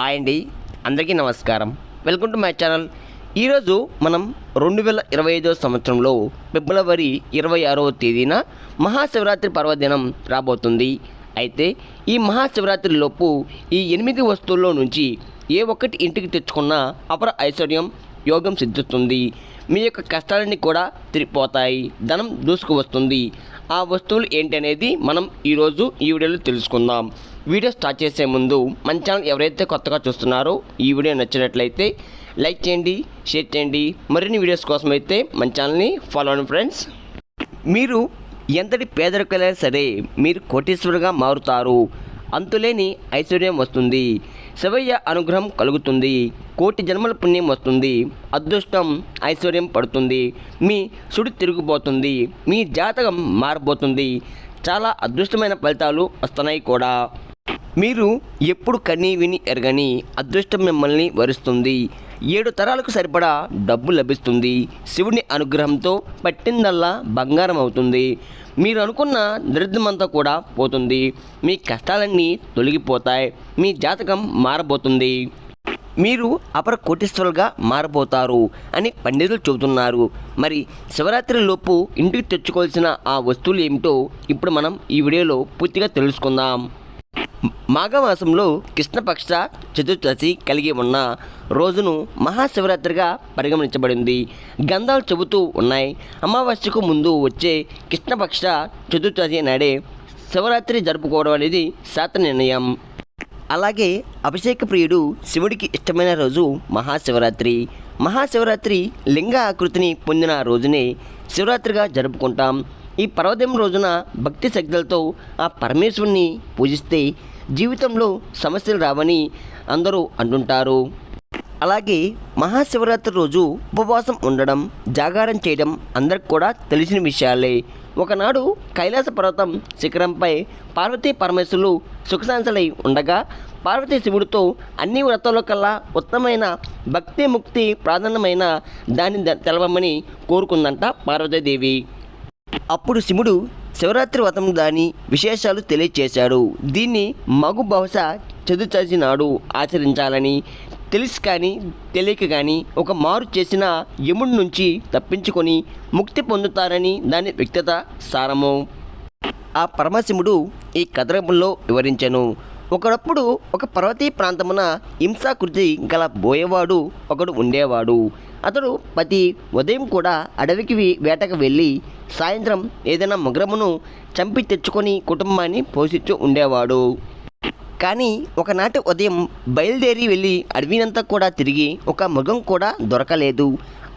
Hi అండి. అందరికీ నమస్కారం. Welcome to my channel. ఈరోజు మనం రెండు వేల ఇరవై ఐదో సంవత్సరంలో ఫిబ్రవరి ఇరవై ఆరవ తేదీన మహాశివరాత్రి పర్వదినం రాబోతుంది. అయితే ఈ మహాశివరాత్రి లోపు ఈ ఎనిమిది వస్తువుల్లో నుంచి ఏ ఒక్కటి ఇంటికి తెచ్చుకున్నా అపర ఐశ్వర్యం యోగం సిద్ధిస్తుంది. మీ యొక్క కష్టాలన్నీ కూడా తిరిగిపోతాయి. ధనం దూసుకు వస్తుంది ఆ వస్తువులు ఏంటి అనేది మనం ఈరోజు ఈ వీడియోలో తెలుసుకుందాం. వీడియో స్టార్ట్ చేసే ముందు మన ఛానల్ ఎవరైతే కొత్తగా చూస్తున్నారో ఈ వీడియో నచ్చినట్లయితే లైక్ చేయండి షేర్ చేయండి. మరిన్ని వీడియోస్ కోసం అయితే మన ఛానల్ని ఫాలో అవ్వండి ఫ్రెండ్స్ మీరు ఎంతటి పేదరికైనా సరే మీరు కోటీశ్వరుగా మారుతారు. అంతులేని ఐశ్వర్యం వస్తుంది. శివయ్య అనుగ్రహం కలుగుతుంది. కోటి జన్మల పుణ్యం వస్తుంది. అదృష్టం ఐశ్వర్యం పడుతుంది. మీ సుడి తిరిగిపోతుంది. మీ జాతకం మారబోతుంది. చాలా అదృష్టమైన ఫలితాలు వస్తున్నాయి కూడా. మీరు ఎప్పుడు కని విని ఎరగని అదృష్టం మిమ్మల్ని వరుస్తుంది. ఏడు తరాలకు సరిపడా డబ్బు లభిస్తుంది. శివుని అనుగ్రహంతో పట్టిందల్లా బంగారం అవుతుంది. మీరు అనుకున్న దరిద్రమంతా కూడా పోతుంది. మీ కష్టాలన్నీ తొలగిపోతాయి. మీ జాతకం మారబోతుంది. మీరు అపర కోటీశ్వరులుగా మారబోతారు అని పండితులు చెబుతున్నారు. మరి శివరాత్రి లోపు ఇంటికి తెచ్చుకోవాల్సిన ఆ వస్తువులు ఏమిటో ఇప్పుడు మనం ఈ వీడియోలో పూర్తిగా తెలుసుకుందాం. మాఘమాసంలో కృష్ణపక్ష చతుర్దశి కలిగి ఉన్న రోజును మహాశివరాత్రిగా పరిగణించబడింది. గంధాలు చెబుతూ ఉన్నాయి. అమావాస్యకు ముందు వచ్చే కృష్ణపక్ష చతుర్దశి నాడే శివరాత్రి జరుపుకోవడం అనేది శాత నిర్ణయం. అలాగే అభిషేక ప్రియుడు శివుడికి ఇష్టమైన రోజు మహాశివరాత్రి. మహాశివరాత్రి లింగ ఆకృతిని పొందిన రోజునే శివరాత్రిగా జరుపుకుంటాం. ఈ పర్వదినం రోజున భక్తి శక్తులతో ఆ పరమేశ్వరుని పూజిస్తే జీవితంలో సమస్యలు రావని అందరూ అంటుంటారు. అలాగే మహాశివరాత్రి రోజు ఉపవాసం ఉండడం జాగారం చేయడం అందరికి కూడా తెలిసిన విషయాలే. ఒకనాడు కైలాస పర్వతం శిఖరంపై పార్వతీ పరమేశ్వరులు సుఖశాంతలై ఉండగా పార్వతీ శివుడితో అన్ని వ్రతంలో కల్లా ఉత్తమైన భక్తి ముక్తి ప్రాధాన్యమైన దాన్ని తెలవమని కోరుకుందంట పార్వతీదేవి. అప్పుడు శివుడు శివరాత్రి వ్రతం దాని విశేషాలు తెలియచేశాడు. దీన్ని మగు బహుశా చదువు నాడు ఆచరించాలని తెలుసు కానీ తెలియక కానీ ఒక మారు చేసిన యముడి నుంచి తప్పించుకొని ముక్తి పొందుతారని దాని వ్యక్తత సారము. ఆ పరమశివుడు ఈ కథరములో వివరించెను. ఒకప్పుడు ఒక పర్వతీ ప్రాంతమున హింసాకృతి గల బోయేవాడు ఒకడు ఉండేవాడు. అతడు ప్రతి ఉదయం కూడా అడవికి వేటకు వెళ్ళి సాయంత్రం ఏదైనా మగరమును చంపి తెచ్చుకొని కుటుంబాన్ని పోషించు ఉండేవాడు. కానీ ఒకనాటి ఉదయం బయలుదేరి వెళ్ళి అడవినంతా కూడా తిరిగి ఒక మృగం కూడా దొరకలేదు.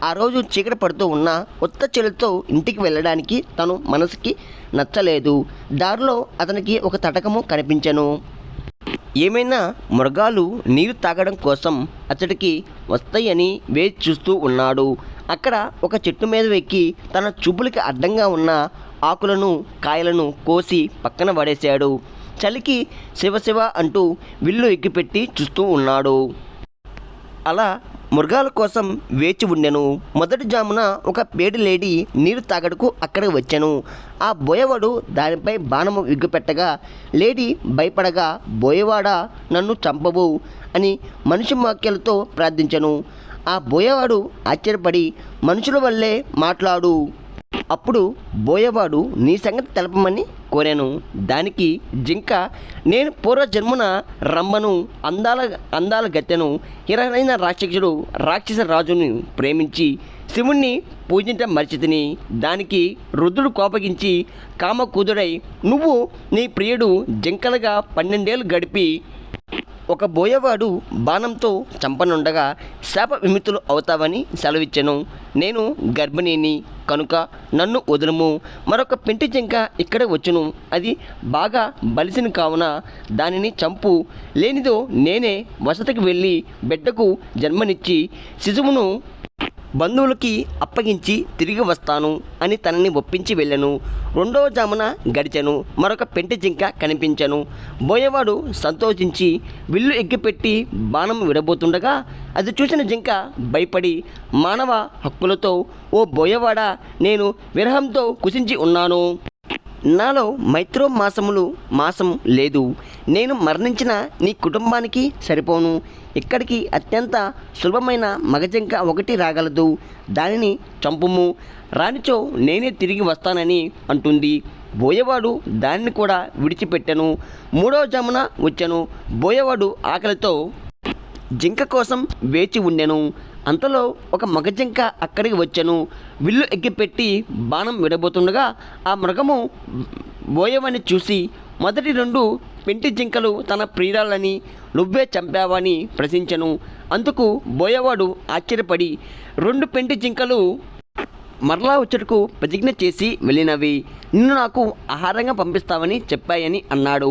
ఆ రోజు చీకటి పడుతూ ఉన్న ఉత్త చెలుతో ఇంటికి వెళ్ళడానికి తను మనసుకి నచ్చలేదు. దారిలో అతనికి ఒక తటకము కనిపించెను. ఏమైనా మృగాలు నీరు తాగడం కోసం అతడికి వస్తాయని వేచి చూస్తూ ఉన్నాడు. అక్కడ ఒక చెట్టు మీద ఎక్కి తన చూపులకి అడ్డంగా ఉన్న ఆకులను కాయలను కోసి పక్కన పడేశాడు. చలికి శివ శివ అంటూ విల్లు ఎక్కిపెట్టి చూస్తూ ఉన్నాడు. అలా మృగాల కోసం వేచి ఉండెను. మొదటి జామున ఒక పేడి లేడీ నీరు తాగడకు అక్కడికి వచ్చాను. ఆ బోయవాడు దానిపై బాణము విగ్గుపెట్టగా లేడీ భయపడగా బోయవాడ నన్ను చంపవు అని మనిషి వాక్యాలతో ప్రార్థించను. ఆ బోయవాడు ఆశ్చర్యపడి మనుషుల వల్లే మాట్లాడు. అప్పుడు బోయవాడు నీ సంగతి తెలపమని కోరాను. దానికి జింక నేను పూర్వజన్మున రమ్మను అందాల అందాల గత్తెను హిరైన రాక్షసుడు రాక్షస రాజుని ప్రేమించి శివుణ్ణి పూజించడం మర్చితిని. దానికి రుద్రుడు కోపగించి కామకూదుడై నువ్వు నీ ప్రియుడు జింకలుగా పన్నెండేళ్ళు గడిపి ఒక బోయవాడు బాణంతో చంపనుండగా శాప విముక్తులు అవుతావని సెలవిచ్చెను. నేను గర్భిణిని కనుక నన్ను వదులుము. మరొక పెంటి జింక ఇక్కడ వచ్చును. అది బాగా బలిసిన కావున దానిని చంపు. లేనిదో నేనే వసతికి వెళ్ళి బిడ్డకు జన్మనిచ్చి శిశువును బంధువులకి అప్పగించి తిరిగి వస్తాను అని తనని ఒప్పించి వెళ్ళను. రెండవ జామున గడిచెను. మరొక పెంటి జింక కనిపించను. బోయవాడు సంతోషించి విల్లు ఎగ్గిపెట్టి బాణం విడబోతుండగా అది చూసిన జింక భయపడి మానవ హక్కులతో ఓ బోయవాడ నేను విరహంతో కుసించి ఉన్నాను. నాలో మైత్రో మాసములు మాసం లేదు. నేను మరణించిన నీ కుటుంబానికి సరిపోను. ఇక్కడికి అత్యంత సులభమైన మగజంక ఒకటి రాగలదు. దానిని చంపుము. రానిచో నేనే తిరిగి వస్తానని అంటుంది. బోయవాడు దానిని కూడా విడిచిపెట్టెను. మూడవ జామున వచ్చాను. బోయవాడు ఆకలితో జింక కోసం వేచి ఉండెను. అంతలో ఒక మగ జింక అక్కడికి వచ్చెను. విల్లు ఎక్కిపెట్టి బాణం విడబోతుండగా ఆ మృగము బోయవని చూసి మొదటి రెండు పెంటి జింకలు తన ప్రియురాలని నువ్వే చంపావని ప్రశ్నించెను. అందుకు బోయవాడు ఆశ్చర్యపడి రెండు పెంటి జింకలు మరలా వచ్చుటకు ప్రతిజ్ఞ చేసి వెళ్ళినవి. నిన్ను నాకు ఆహారంగా పంపిస్తావని చెప్పాయని అన్నాడు.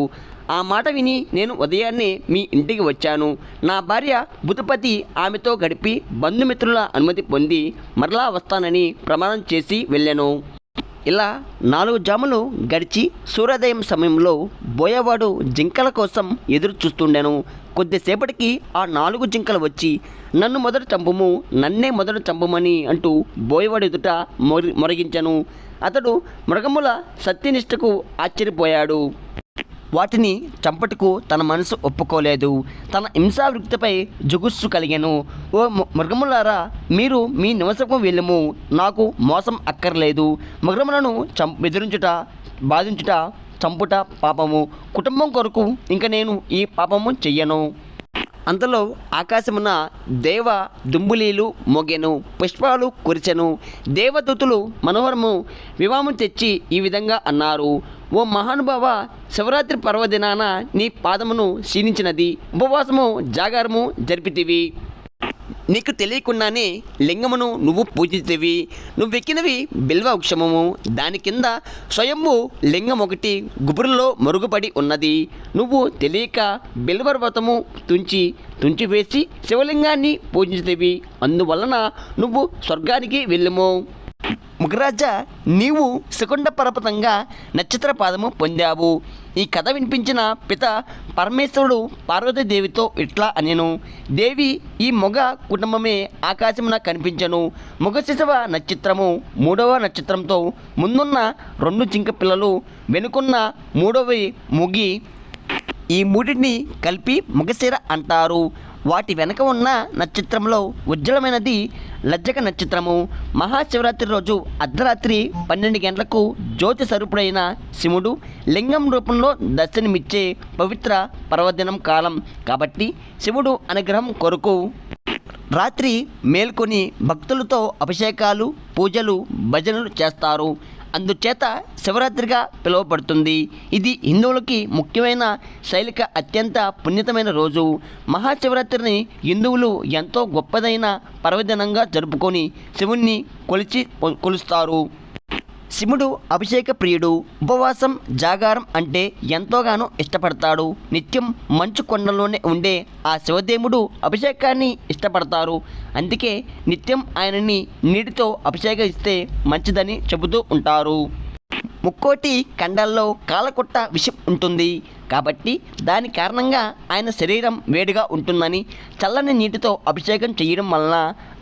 ఆ మాట విని నేను ఉదయాన్నే మీ ఇంటికి వచ్చాను. నా భార్య బుధపతి ఆమెతో గడిపి బంధుమిత్రుల అనుమతి పొంది మరలా వస్తానని ప్రమాణం చేసి వెళ్ళాను. ఇలా నాలుగు జాములు గడిచి సూర్యోదయం సమయంలో బోయవాడు జింకల కోసం ఎదురు చూస్తుండెను. కొద్దిసేపటికి ఆ నాలుగు జింకలు వచ్చి నన్ను మొదట చంపుము నన్నే మొదట చంపమని అంటూ బోయవాడు ఎదుట మొరి మొరగించను. అతడు మృగముల సత్యనిష్టకు ఆశ్చర్యపోయాడు. వాటిని చంపటకు తన మనసు ఒప్పుకోలేదు. తన హింసావృత్తిపై జుగుస్సు కలిగాను. ఓ మృగములారా మీరు మీ నివసకు వెళ్ళము. నాకు మోసం అక్కర్లేదు. మృగములను చం బెదిరించుట బాధించుట చంపుట పాపము. కుటుంబం కొరకు ఇంక నేను ఈ పాపము చెయ్యను. అంతలో ఆకాశమున దేవ దుంబులీలు మోగెను. పుష్పాలు కురిచెను. దేవదూతులు మనోహరము వివాహము తెచ్చి ఈ విధంగా అన్నారు. ఓ మహానుభావ శివరాత్రి పర్వదినాన నీ పాదమును క్షీణించినది. ఉపవాసము జాగారము జరిపితివి. నీకు తెలియకుండానే లింగమును నువ్వు పూజితివి. నువ్వెక్కినవి బిల్వ వృక్షము దాని కింద స్వయంభు లింగం ఒకటి గుబురులో మరుగుపడి ఉన్నది. నువ్వు తెలియక బిల్వర్వతము తుంచి తుంచివేసి శివలింగాన్ని పూజించితివి అందువలన నువ్వు స్వర్గానికి వెళ్ళము. ముఖరాజా నీవు శకుండ పర్వతంగా నక్షత్ర పాదము పొందావు. ఈ కథ వినిపించిన పిత పరమేశ్వరుడు పార్వతీదేవితో ఇట్లా అనెను దేవి ఈ మొగ కుటుంబమే ఆకాశమున కనిపించను. మొగ శిశవ నక్షత్రము మూడవ నక్షత్రంతో ముందున్న రెండు చింక పిల్లలు వెనుకున్న మూడవ ముగి. ఈ మూడింటిని కలిపి ముగశిర అంటారు. వాటి వెనక ఉన్న నక్షత్రంలో ఉజ్వలమైనది లజ్జక నక్షత్రము. మహాశివరాత్రి రోజు అర్ధరాత్రి పన్నెండు గంటలకు జ్యోతి స్వరూపుడైన శివుడు లింగం రూపంలో దర్శనమిచ్చే పవిత్ర పర్వదినం కాలం. కాబట్టి శివుడు అనుగ్రహం కొరకు రాత్రి మేల్కొని భక్తులతో అభిషేకాలు పూజలు భజనలు చేస్తారు. అందుచేత శివరాత్రిగా పిలువబడుతుంది. ఇది హిందువులకి ముఖ్యమైన శైలిక అత్యంత పుణ్యతమైన రోజు. మహాశివరాత్రిని హిందువులు ఎంతో గొప్పదైన పర్వదినంగా జరుపుకొని శివుణ్ణి కొలిచి కొలుస్తారు. శివుడు అభిషేక ప్రియుడు ఉపవాసం జాగారం అంటే ఎంతోగానో ఇష్టపడతాడు. నిత్యం మంచు కొండలోనే ఉండే ఆ శివదేవుడు అభిషేకాన్ని ఇష్టపడతారు. అందుకే నిత్యం ఆయనని నీటితో అభిషేకిస్తే మంచిదని చెబుతూ ఉంటారు. ముక్కోటి కండల్లో కాలకొట్ట విషం ఉంటుంది. కాబట్టి దాని కారణంగా ఆయన శరీరం వేడిగా ఉంటుందని చల్లని నీటితో అభిషేకం చేయడం వలన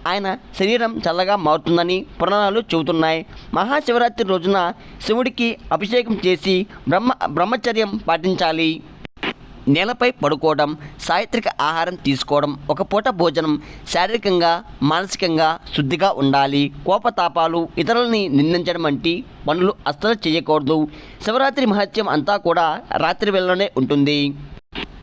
ఆయన శరీరం చల్లగా మారుతుందని పురాణాలు చెబుతున్నాయి. మహాశివరాత్రి రోజున శివుడికి అభిషేకం చేసి బ్రహ్మ బ్రహ్మచర్యం పాటించాలి. నేలపై పడుకోవడం సాయిత్రిక ఆహారం తీసుకోవడం ఒక పూట భోజనం శారీరకంగా మానసికంగా శుద్ధిగా ఉండాలి. కోపతాపాలు ఇతరులని నిందించడం వంటి పనులు అస్సలు చేయకూడదు. శివరాత్రి మహత్యం అంతా కూడా రాత్రి వేళలోనే ఉంటుంది.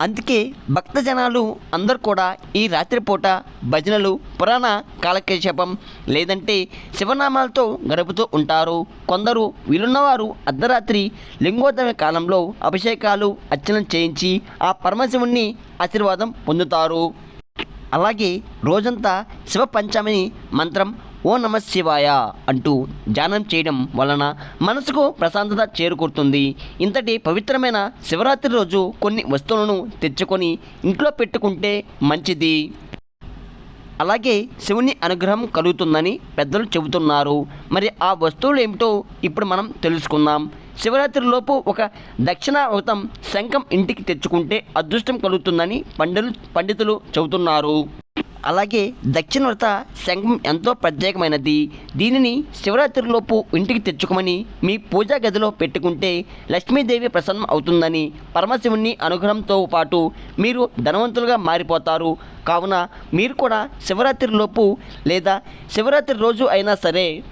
అందుకే భక్తజనాలు అందరూ కూడా ఈ రాత్రిపూట భజనలు పురాణ కాలక్షేపం లేదంటే శివనామాలతో గడుపుతూ ఉంటారు. కొందరు వీలున్నవారు అర్ధరాత్రి లింగోదయ కాలంలో అభిషేకాలు అర్చన చేయించి ఆ పరమశివుణ్ణి ఆశీర్వాదం పొందుతారు. అలాగే రోజంతా శివ పంచమి మంత్రం ఓ నమ శివాయ అంటూ ధ్యానం చేయడం వలన మనసుకు ప్రశాంతత చేరుకుంటుంది ఇంతటి పవిత్రమైన శివరాత్రి రోజు కొన్ని వస్తువులను తెచ్చుకొని ఇంట్లో పెట్టుకుంటే మంచిది. అలాగే శివుని అనుగ్రహం కలుగుతుందని పెద్దలు చెబుతున్నారు. మరి ఆ వస్తువులు ఏమిటో ఇప్పుడు మనం తెలుసుకుందాం. శివరాత్రిలోపు ఒక దక్షిణావృతం శంఖం ఇంటికి తెచ్చుకుంటే అదృష్టం కలుగుతుందని పండితులు పండితులు చెబుతున్నారు. అలాగే దక్షిణ వ్రత శంఖం ఎంతో ప్రత్యేకమైనది. దీనిని శివరాత్రిలోపు ఇంటికి తెచ్చుకోమని మీ పూజా గదిలో పెట్టుకుంటే లక్ష్మీదేవి ప్రసన్నం అవుతుందని పరమశివుని అనుగ్రహంతో పాటు మీరు ధనవంతులుగా మారిపోతారు. కావున మీరు కూడా శివరాత్రిలోపు లేదా శివరాత్రి రోజు అయినా సరే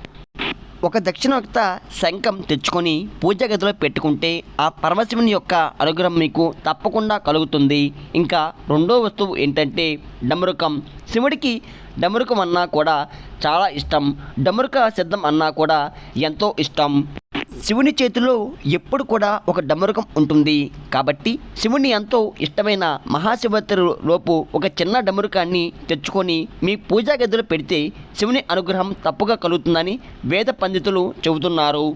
ఒక దక్షిణోక్త శంఖం తెచ్చుకొని పూజ గదిలో పెట్టుకుంటే ఆ పరమశివుని యొక్క అనుగ్రహం మీకు తప్పకుండా కలుగుతుంది. ఇంకా రెండో వస్తువు ఏంటంటే డమరుకం. శివుడికి డమరుకం అన్నా కూడా చాలా ఇష్టం. డమరుక సిద్ధం అన్నా కూడా ఎంతో ఇష్టం. శివుని చేతిలో ఎప్పుడు కూడా ఒక డమరుకం ఉంటుంది. కాబట్టి శివుని ఎంతో ఇష్టమైన మహాశివరాత్రి లోపు ఒక చిన్న డమరుకాన్ని తెచ్చుకొని మీ పూజా గదిలో పెడితే శివుని అనుగ్రహం తప్పుగా కలుగుతుందని వేద పండితులు చెబుతున్నారు.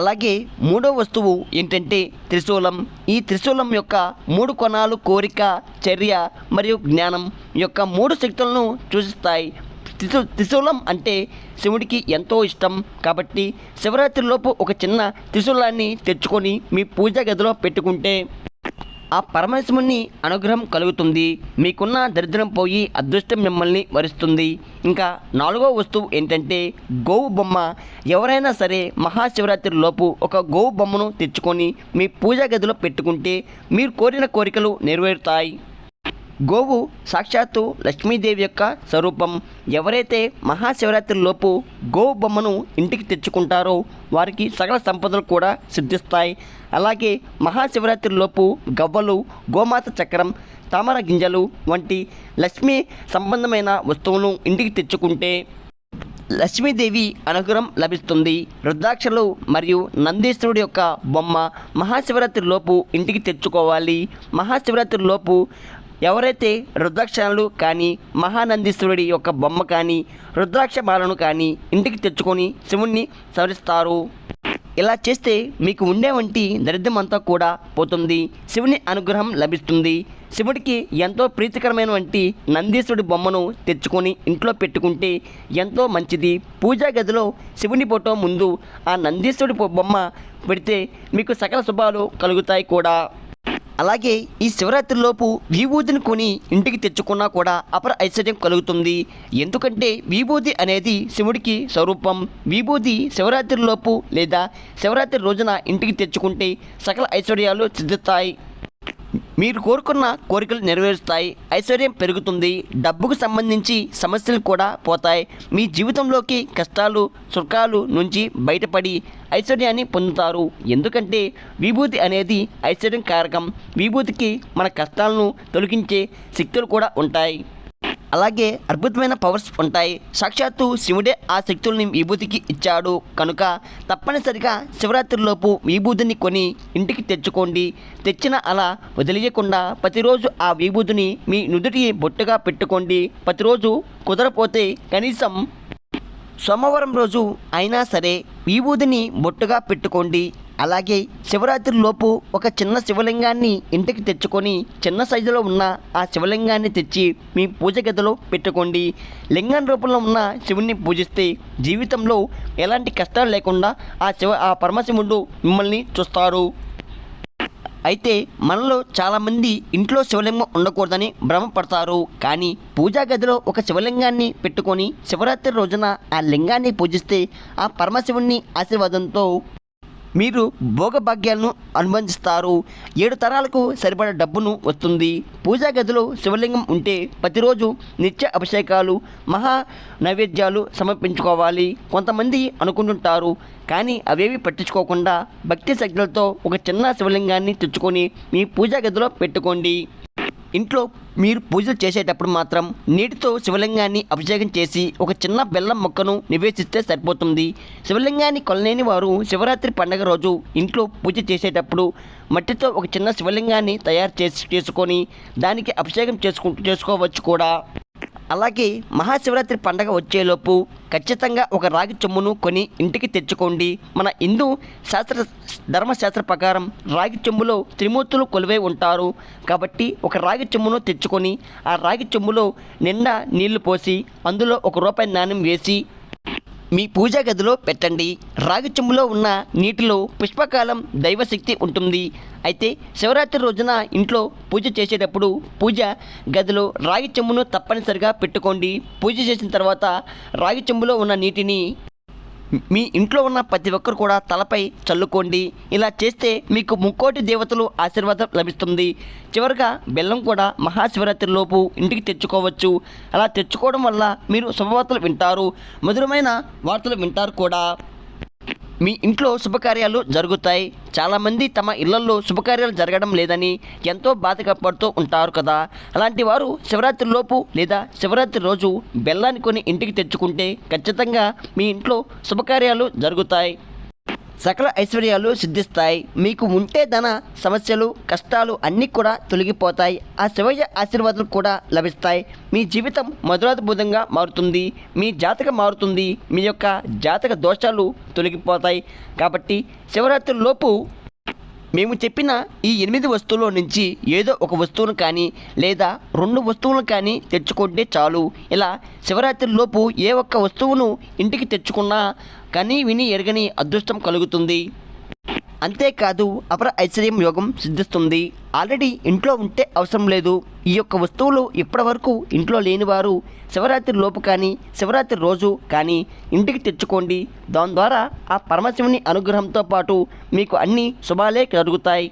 అలాగే మూడో వస్తువు ఏంటంటే త్రిశూలం. ఈ త్రిశూలం యొక్క మూడు కొనాలు కోరిక చర్య మరియు జ్ఞానం యొక్క మూడు శక్తులను సూచిస్తాయి. త్రిశూ త్రిశూలం అంటే శివుడికి ఎంతో ఇష్టం కాబట్టి శివరాత్రిలోపు ఒక చిన్న త్రిశూలాన్ని తెచ్చుకొని మీ పూజా గదిలో పెట్టుకుంటే ఆ పరమేశ్వరుని అనుగ్రహం కలుగుతుంది. మీకున్న దరిద్రం పోయి అదృష్టం మిమ్మల్ని వరిస్తుంది. ఇంకా నాలుగో వస్తువు ఏంటంటే గోవు బొమ్మ. ఎవరైనా సరే మహాశివరాత్రి లోపు ఒక గోవు బొమ్మను తెచ్చుకొని మీ పూజా గదిలో పెట్టుకుంటే మీరు కోరిన కోరికలు నెరవేరుతాయి. గోవు సాక్షాత్తు లక్ష్మీదేవి యొక్క స్వరూపం. ఎవరైతే మహాశివరాత్రిలోపు గోవు బొమ్మను ఇంటికి తెచ్చుకుంటారో వారికి సకల సంపదలు కూడా సిద్ధిస్తాయి. అలాగే మహాశివరాత్రిలోపు గవ్వలు గోమాత చక్రం తామర గింజలు వంటి లక్ష్మీ సంబంధమైన వస్తువును ఇంటికి తెచ్చుకుంటే లక్ష్మీదేవి అనుగ్రహం లభిస్తుంది. రుద్రాక్షలు మరియు నందీశ్వరుడి యొక్క బొమ్మ మహాశివరాత్రి లోపు ఇంటికి తెచ్చుకోవాలి. మహాశివరాత్రి లోపు ఎవరైతే రుద్రాక్షాలు కానీ మహానందీశ్వరుడి యొక్క బొమ్మ కానీ రుద్రాక్ష బాలను కానీ ఇంటికి తెచ్చుకొని శివుణ్ణి సవరిస్తారు ఇలా చేస్తే మీకు ఉండే వంటి దరిద్రమంతా కూడా పోతుంది. శివుని అనుగ్రహం లభిస్తుంది. శివుడికి ఎంతో ప్రీతికరమైన వంటి నందీశ్వరుడి బొమ్మను తెచ్చుకొని ఇంట్లో పెట్టుకుంటే ఎంతో మంచిది. పూజా గదిలో శివుని ఫోటో ముందు ఆ నందీశ్వరుడి బొమ్మ పెడితే మీకు సకల శుభాలు కలుగుతాయి కూడా. అలాగే ఈ శివరాత్రిలోపు విభూతిని కొని ఇంటికి తెచ్చుకున్నా కూడా అపర ఐశ్వర్యం కలుగుతుంది. ఎందుకంటే విభూతి అనేది శివుడికి స్వరూపం. విభూతి శివరాత్రిలోపు లేదా శివరాత్రి రోజున ఇంటికి తెచ్చుకుంటే సకల ఐశ్వర్యాలు సిద్ధిస్తాయి. మీరు కోరుకున్న కోరికలు నెరవేరుస్తాయి ఐశ్వర్యం పెరుగుతుంది డబ్బుకు సంబంధించి సమస్యలు కూడా పోతాయి. మీ జీవితంలోకి కష్టాలు సుఖాలు నుంచి బయటపడి ఐశ్వర్యాన్ని పొందుతారు. ఎందుకంటే విభూతి అనేది ఐశ్వర్యం కారకం. విభూతికి మన కష్టాలను తొలగించే శక్తులు కూడా ఉంటాయి. అలాగే అద్భుతమైన పవర్స్ ఉంటాయి. సాక్షాత్తు శివుడే ఆ శక్తుల్ని విభూతికి ఇచ్చాడు. కనుక తప్పనిసరిగా శివరాత్రిలోపు విభూతిని కొని ఇంటికి తెచ్చుకోండి. తెచ్చిన అలా వదిలేయకుండా ప్రతిరోజు ఆ విభూతిని మీ నుదుటి బొట్టుగా పెట్టుకోండి. ప్రతిరోజు కుదరపోతే కనీసం సోమవారం రోజు అయినా సరే విభూతిని బొట్టుగా పెట్టుకోండి. అలాగే శివరాత్రి లోపు ఒక చిన్న శివలింగాన్ని ఇంటికి తెచ్చుకొని చిన్న సైజులో ఉన్న ఆ శివలింగాన్ని తెచ్చి మీ పూజ గదిలో పెట్టుకోండి. లింగం రూపంలో ఉన్న శివుణ్ణి పూజిస్తే జీవితంలో ఎలాంటి కష్టాలు లేకుండా ఆ శివ ఆ పరమశివుడు మిమ్మల్ని చూస్తారు. అయితే మనలో చాలామంది ఇంట్లో శివలింగం ఉండకూడదని భ్రమపడతారు. కానీ పూజా గదిలో ఒక శివలింగాన్ని పెట్టుకొని శివరాత్రి రోజున ఆ లింగాన్ని పూజిస్తే ఆ పరమశివుణ్ణి ఆశీర్వాదంతో మీరు భోగభాగ్యాలను అనుబంధిస్తారు ఏడు తరాలకు సరిపడ డబ్బును వస్తుంది. పూజా గదిలో శివలింగం ఉంటే ప్రతిరోజు నిత్య అభిషేకాలు మహా నైవేద్యాలు సమర్పించుకోవాలి. కొంతమంది అనుకుంటుంటారు కానీ అవేవి పట్టించుకోకుండా భక్తి శక్తులతో ఒక చిన్న శివలింగాన్ని తెచ్చుకొని మీ పూజా గదిలో పెట్టుకోండి. ఇంట్లో మీరు పూజలు చేసేటప్పుడు మాత్రం నీటితో శివలింగాన్ని అభిషేకం చేసి ఒక చిన్న బెల్లం మొక్కను నివేశిస్తే సరిపోతుంది. శివలింగాన్ని కొనలేని వారు శివరాత్రి పండగ రోజు ఇంట్లో పూజ చేసేటప్పుడు మట్టితో ఒక చిన్న శివలింగాన్ని తయారు చేసి చేసుకొని దానికి అభిషేకం చేసుకుంటూ చేసుకోవచ్చు కూడా. అలాగే మహాశివరాత్రి పండగ వచ్చేలోపు ఖచ్చితంగా ఒక రాగి చెమ్మును కొని ఇంటికి తెచ్చుకోండి. మన హిందూ శాస్త్ర ధర్మశాస్త్ర ప్రకారం రాగి చెమ్ములో త్రిమూర్తులు కొలువై ఉంటారు. కాబట్టి ఒక రాగి చెమ్మును తెచ్చుకొని ఆ రాగి చెమ్ములో నిండా నీళ్ళు పోసి అందులో ఒక రూపాయి నాణ్యం వేసి మీ పూజా గదిలో పెట్టండి. రాగి చెంబులో ఉన్న నీటిలో పుష్పకాలం దైవశక్తి ఉంటుంది. అయితే శివరాత్రి రోజున ఇంట్లో పూజ చేసేటప్పుడు పూజ గదిలో రాగి చెంబును తప్పనిసరిగా పెట్టుకోండి. పూజ చేసిన తర్వాత రాగి చెంబులో ఉన్న నీటిని మీ ఇంట్లో ఉన్న ప్రతి ఒక్కరు కూడా తలపై చల్లుకోండి. ఇలా చేస్తే మీకు ముక్కోటి దేవతలు ఆశీర్వాదం లభిస్తుంది. చివరిగా బెల్లం కూడా మహాశివరాత్రి లోపు ఇంటికి తెచ్చుకోవచ్చు. అలా తెచ్చుకోవడం వల్ల మీరు శుభవార్తలు వింటారు. మధురమైన వార్తలు వింటారు కూడా. మీ ఇంట్లో శుభకార్యాలు జరుగుతాయి. చాలామంది తమ ఇళ్ళలో శుభకార్యాలు జరగడం లేదని ఎంతో బాధగా పడుతూ ఉంటారు కదా. అలాంటి వారు శివరాత్రి లోపు లేదా శివరాత్రి రోజు బెల్లాన్ని కొని ఇంటికి తెచ్చుకుంటే ఖచ్చితంగా మీ ఇంట్లో శుభకార్యాలు జరుగుతాయి. సకల ఐశ్వర్యాలు సిద్ధిస్తాయి. మీకు ఉంటే ధన సమస్యలు కష్టాలు అన్నీ కూడా తొలగిపోతాయి. ఆ శివయ్య ఆశీర్వాదాలు కూడా లభిస్తాయి. మీ జీవితం మధురాద్భుతంగా మారుతుంది. మీ జాతక మారుతుంది. మీ యొక్క జాతక దోషాలు తొలగిపోతాయి. కాబట్టి శివరాత్రి లోపు మేము చెప్పిన ఈ ఎనిమిది వస్తువుల నుంచి ఏదో ఒక వస్తువును కానీ లేదా రెండు వస్తువులను కానీ తెచ్చుకుంటే చాలు. ఇలా శివరాత్రిలోపు ఏ ఒక్క వస్తువును ఇంటికి తెచ్చుకున్నా కనీ విని ఎరగని అదృష్టం కలుగుతుంది. అంతేకాదు అపర ఐశ్వర్యం యోగం సిద్ధిస్తుంది. ఆల్రెడీ ఇంట్లో ఉంటే అవసరం లేదు. ఈ యొక్క వస్తువులు ఇప్పటి వరకు ఇంట్లో లేని వారు శివరాత్రి లోపు కానీ శివరాత్రి రోజు కానీ ఇంటికి తెచ్చుకోండి. దాని ద్వారా ఆ పరమశివుని అనుగ్రహంతో పాటు మీకు అన్ని శుభాలే కలుగుతాయి.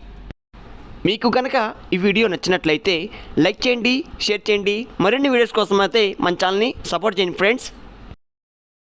మీకు కనుక ఈ వీడియో నచ్చినట్లయితే లైక్ చేయండి షేర్ చేయండి. మరిన్ని వీడియోస్ కోసం అయితే మన ఛానల్ని సపోర్ట్ చేయండి ఫ్రెండ్స్.